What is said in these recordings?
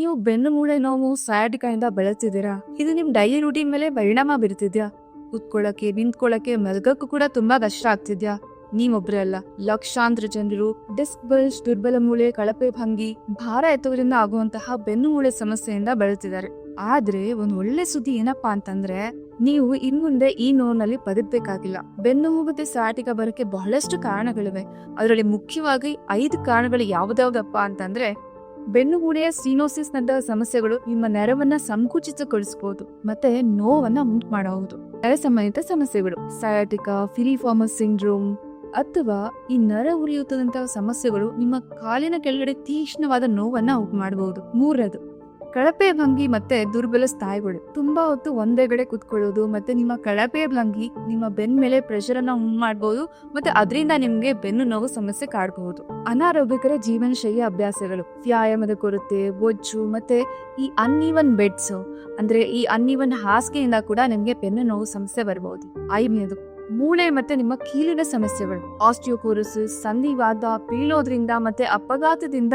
ನೀವು ಬೆನ್ನು ಮೂಳೆ ನೋವು ಸಯಾಟಿಕಾಯಿಂದ ಬೆಳೆತಿದ್ದೀರಾ ಇದು ನಿಮ್ ಡೈಲಿ ರೂಟೀನ್ ಮೇಲೆ ಪರಿಣಾಮ ಬೀರ್ತಿದ್ಯಾ? ಕುತ್ಕೊಳ್ಳಕ್ಕೆ ನಿಂತ್ಕೊಳ್ಳಕ್ಕೆ ಮಲ್ಗಕ್ಕೂ ಕೂಡ ತುಂಬಾ ಕಷ್ಟ ಆಗ್ತಿದ್ಯಾ? ನೀವೊಬ್ರೆ ಅಲ್ಲ. ಲಕ್ಷಾಂತರ ಜನರು, ಡಿಸ್ಕ್ ಬಲ್ಸ್ ದುರ್ಬಲ ಮೂಳೆ, ಕಳಪೆ ಭಂಗಿ, ಭಾರ ಎತ್ತುವುದರಿಂದ ಆಗುವಂತಹ ಬೆನ್ನು ಮೂಳೆ ಸಮಸ್ಯೆಯಿಂದ ಬಳಲ್ತಿದ್ದಾರೆ. ಆದ್ರೆ ಒಂದ್ ಒಳ್ಳೆ ಸುದ್ದಿ ಏನಪ್ಪಾ ಅಂತಂದ್ರೆ, ನೀವು ಇನ್ಮುಂದೆ ಈ ನೋವಿನಲ್ಲಿ ಬದುಕಬೇಕಾಗಿಲ್ಲ ಬೆನ್ನು ಹೋಗುತ್ತೆ ಮತ್ತೆ ಬರಕ್ಕೆ ಬರೋಕೆ ಬಹಳಷ್ಟು ಕಾರಣಗಳಿವೆ. ಅದರಲ್ಲಿ ಮುಖ್ಯವಾಗಿ ಐದು ಕಾರಣಗಳು ಯಾವ್ದಾವ್ದಪ್ಪ ಅಂತಂದ್ರೆ ಬೆನ್ನು ಮೂಳೆಯ ಸಿನೋಸಿಸ್ ನಂತಹ ಸಮಸ್ಯೆಗಳು ನಿಮ್ಮ ನೆರವನ್ನ ಸಂಕುಚಿತಗೊಳಿಸಬಹುದು ಮತ್ತೆ ನೋವನ್ನ ಉಂಟು ಮಾಡಬಹುದು. ನರ ಸಂಬಂಧಿತ ಸಮಸ್ಯೆಗಳು, ಸಯಾಟಿಕಾ ಫಿರಿಫಾರ್ಮಸ್ ಸಿಂಡ್ರೋಮ್, ಅಥವಾ ಈ ನರ ಉರಿಯುತ್ತದಂತಹ ಸಮಸ್ಯೆಗಳು ನಿಮ್ಮ ಕಾಲಿನ ಕೆಳಗಡೆ ತೀಕ್ಷ್ಣವಾದ ನೋವನ್ನ ಉಂಟು ಮಾಡಬಹುದು. ಮೂರದು ಕಳಪೆ ಭಂಗಿ ಮತ್ತೆ ದುರ್ಬಲ ಸ್ಥಾಯಿಗಳು ತುಂಬಾ ಹೊತ್ತು ಒಂದೇ ಕಡೆ ಕುತ್ಕೊಳ್ಳೋದು ಮತ್ತೆ ನಿಮ್ಮ ಕಳಪೆ ಭಂಗಿ ನಿಮ್ಮ ಬೆನ್ ಮೇಲೆ ಪ್ರೆಷರ್ ಅನ್ನ ಉಂಟು ಮಾಡಬಹುದು ಮತ್ತೆ ಅದರಿಂದ ನಿಮ್ಗೆ ಬೆನ್ನು ನೋವು ಸಮಸ್ಯೆ ಕಾಡಬಹುದು ಅನಾರೋಗ್ಯಕರ ಜೀವನ ಶೈಲಿ ಅಭ್ಯಾಸಗಳು. ವ್ಯಾಯಾಮದ ಕೊರತೆ ಬೊಜ್ಜು ಮತ್ತೆ ಈ ಅನ್ಇವನ್ ಬೆಡ್ಸ್ ಅಂದ್ರೆ ಈ ಅನ್ಇವನ್ ಹಾಸಿಗೆಯಿಂದ ಕೂಡ ನಿಮ್ಗೆ ಬೆನ್ನು ನೋವು ಸಮಸ್ಯೆ ಬರಬಹುದು ಐದನೇದು, ಮೂಳೆ ಮತ್ತೆ ನಿಮ್ಮ ಕೀಲಿನ ಸಮಸ್ಯೆಗಳು. ಆಸ್ಟಿಯೋಕೋರೋಸಿಸ್ ಸಂಧಿವಾದ ಪೀಳೋದ್ರಿಂದ ಮತ್ತೆ ಅಪಘಾತದಿಂದ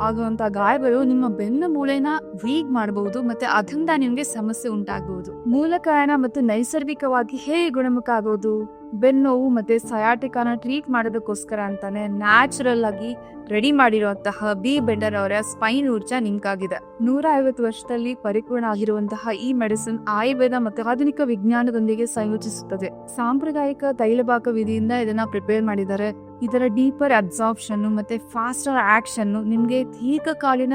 ಆಗುವಂತ ಗಾಯಗಳು ನಿಮ್ಮ ಬೆನ್ನು ಮೂಳೆನ ವೀಕ್ ಮಾಡಬಹುದು ಮತ್ತೆ ಅದರಿಂದ ನಿಮ್ಗೆ ಸಮಸ್ಯೆ ಉಂಟಾಗಬಹುದು ಮೂಲ ಕಾರಣ ಮತ್ತು ನೈಸರ್ಗಿಕವಾಗಿ ಹೇಗೆ ಗುಣಮುಖ ಆಗೋದು? ಬೆನ್ನೋವು ಮತ್ತೆ ಸಯಾಟಿಕಾನ ಟ್ರೀಟ್ ಮಾಡೋದಕ್ಕೋಸ್ಕರ ಅಂತಾನೆ ನ್ಯಾಚುರಲ್ ಆಗಿ ರೆಡಿ ಮಾಡಿರುವಂತಹ ಬಿ ಬೆಂಡರ್ ಅವರ ಸ್ಪೈನ್ ಊರ್ಜಾ ನಿಮ್ಗಾಗಿದೆ. ನೂರ ಐವತ್ತು ವರ್ಷದಲ್ಲಿ ಪರಿಪೂರ್ಣ ಆಗಿರುವಂತಹ ಈ ಮೆಡಿಸಿನ್ ಆಯುರ್ವೇದ ಮತ್ತು ಆಧುನಿಕ ವಿಜ್ಞಾನದೊಂದಿಗೆ ಸಂಯೋಜಿಸುತ್ತದೆ. ಸಾಂಪ್ರದಾಯಿಕ ತೈಲಭಾಕ ವಿಧಿಯಿಂದ ಇದನ್ನ ಪ್ರಿಪೇರ್ ಮಾಡಿದ್ದಾರೆ. ಇದರ ಡೀಪರ್ ಅಬ್ಸಾರ್ಪ್ಷನ್ ಮತ್ತೆ ಫಾಸ್ಟರ್ ಆಕ್ಷನ್ ನಿಮಗೆ ದೀರ್ಘಕಾಲೀನ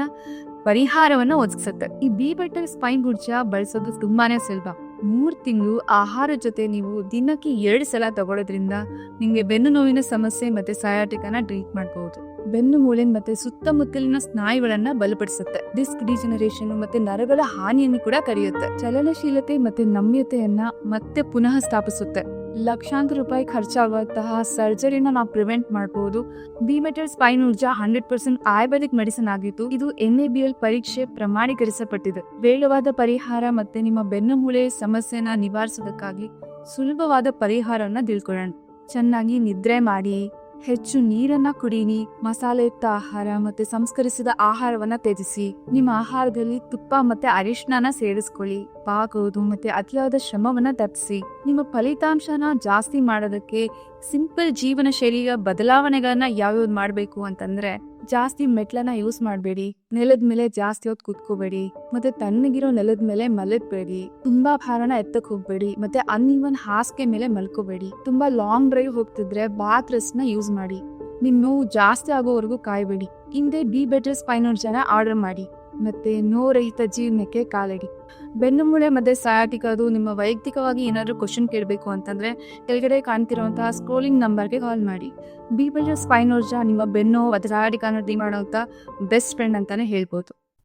ಪರಿಹಾರವನ್ನ ಒದಗಿಸುತ್ತೆ. ಈ ಬಿ ಬೆಟರ್ ಸ್ಪೈನ್ ಗುಡ್ಜ ಬಳಸೋದು ತುಂಬಾನೇ ಸುಲಭ. ಮೂರು ತಿಂಗಳು ಆಹಾರ ಜೊತೆ ನೀವು ದಿನಕ್ಕೆ ಎರಡು ಸಲ ತಗೊಳ್ಳೋದ್ರಿಂದ ನಿಮಗೆ ಬೆನ್ನು ನೋವಿನ ಸಮಸ್ಯೆ ಮತ್ತೆ ಸಯಾಟಿಕನ ಟ್ರೀಟ್ ಮಾಡಬಹುದು ಬೆನ್ನು ಮೂಳೆ ಮತ್ತೆ ಸುತ್ತಮುತ್ತಲಿನ ಸ್ನಾಯುಗಳನ್ನು ಬಲಪಡಿಸುತ್ತೆ. ಡಿಸ್ಕ್ ಡಿಜನರೇಷನ್ ಮತ್ತೆ ನರಗಳ ಹಾನಿಯನ್ನು ಕೂಡ ಕರೆಯುತ್ತೆ. ಚಲನಶೀಲತೆ ಮತ್ತೆ ನಮ್ಯತೆಯನ್ನ ಮತ್ತೆ ಪುನಃ ಸ್ಥಾಪಿಸುತ್ತೆ. ಲಕ್ಷಾಂತರ ರೂಪಾಯಿ ಖರ್ಚಾಗುವಂತಹ ಸರ್ಜರಿನ ನಾವು ಪ್ರಿವೆಂಟ್ ಮಾಡಬಹುದು bimetal spine Urja hundred percent Ayurvedic medicine ಆಗಿದ್ದು, ಇದು ಎನ್ ಎ ಬಿ ಎಲ್ ಪರೀಕ್ಷೆ ಪ್ರಮಾಣೀಕರಿಸಲ್ಪಟ್ಟಿದೆ. ವೇಳವಾದ ಪರಿಹಾರ ಮತ್ತೆ ನಿಮ್ಮ ಬೆನ್ನು ಮೂಳೆ ಸಮಸ್ಯೆನ ನಿವಾರಿಸೋದಕ್ಕಾಗಿ ಸುಲಭವಾದ ಪರಿಹಾರವನ್ನ ತಿಳ್ಕೊಳ್ಳೋಣ. ಚೆನ್ನಾಗಿ ನಿದ್ರೆ ಮಾಡಿ. ಹೆಚ್ಚು ನೀರನ್ನ ಕುಡೀನಿ, ಮಸಾಲೆಯುಕ್ತ ಆಹಾರ ಮತ್ತೆ ಸಂಸ್ಕರಿಸಿದ ಆಹಾರವನ್ನ ತ್ಯಜಿಸಿ. ನಿಮ್ಮ ಆಹಾರದಲ್ಲಿ ತುಪ್ಪ ಮತ್ತೆ ಅರಿಶಿನ ಸೇರಿಸ್ಕೊಳ್ಳಿ. ಬಾಗೋದು ಮತ್ತೆ ಅತಿಯಾದ ಶ್ರಮವನ್ನ ತಪ್ಪಿಸಿ. ನಿಮ್ಮ ಫಲಿತಾಂಶನ ಜಾಸ್ತಿ ಮಾಡೋದಕ್ಕೆ ಸಿಂಪಲ್ ಜೀವನ ಶೈಲಿಯ ಬದಲಾವಣೆಗಳನ್ನ ಯಾವ್ಯಾವ್ದು ಮಾಡಬೇಕು ಅಂತಂದ್ರೆ ಜಾಸ್ತಿ ಮೆಟ್ಲನ್ನ ಯೂಸ್ ಮಾಡಬೇಡಿ. ನೆಲದ ಮೇಲೆ ಜಾಸ್ತಿ ಹೊತ್ತು ಕುತ್ಕೋಬೇಡಿ. ಮತ್ತೆ ತಣ್ಣಗಿರೋ ನೆಲದ ಮೇಲೆ ಮಲಗಬೇಡಿ. ತುಂಬಾ ಭಾರನ ಎತ್ತಕ್ ಹೋಗ್ಬೇಡಿ. ಮತ್ತೆ ಅನ್ಇವನ್ ಹಾಸಿಗೆ ಮೇಲೆ ಮಲ್ಕೋಬೇಡಿ. ತುಂಬಾ ಲಾಂಗ್ ಡ್ರೈವ್ ಹೋಗ್ತಿದ್ರೆ ಬಾತ್ನ ಯೂಸ್ ಮಾಡಿ. ನಿಮ್ ನೋವು ಜಾಸ್ತಿ ಆಗೋವರೆಗೂ ಕಾಯಬೇಡಿ. ಹಿಂದೆ ಬಿ ಬೆಟರ್ ಸ್ಪೈನರ್ ಜನ ಆರ್ಡರ್ ಮಾಡಿ. ಮತ್ತೆ ನೋರಹಿತ ಜೀವನಕ್ಕೆ ಕಾಲಡಿ. ಬೆನ್ನು ಮೂಳೆ ಮತ್ತೆ ಸಯಾಟಿಕ್ ಅದು, ನಿಮ್ಮ ವೈಯಕ್ತಿಕವಾಗಿ ಏನಾದರೂ ಕ್ವಶನ್ ಕೇಳಬೇಕು ಅಂತಂದ್ರೆ ಕೆಳಗಡೆ ಕಾಣ್ತಿರುವಂತಹ ಸ್ಕ್ರೋಲಿಂಗ್ ನಂಬರ್ಗೆ ಕಾಲ್ ಮಾಡಿ. ಬಿ ಬೆಟರ್ ಸ್ಪೈನೋರ್ಜಾ ನಿಮ್ಮ ಬೆನ್ನು, ಅದರ ಸಯಾಟಿಕ್ ಮಾಡುವಂತ ಬೆಸ್ಟ್ ಫ್ರೆಂಡ್ ಅಂತಾನೆ ಹೇಳ್ಬೋದು.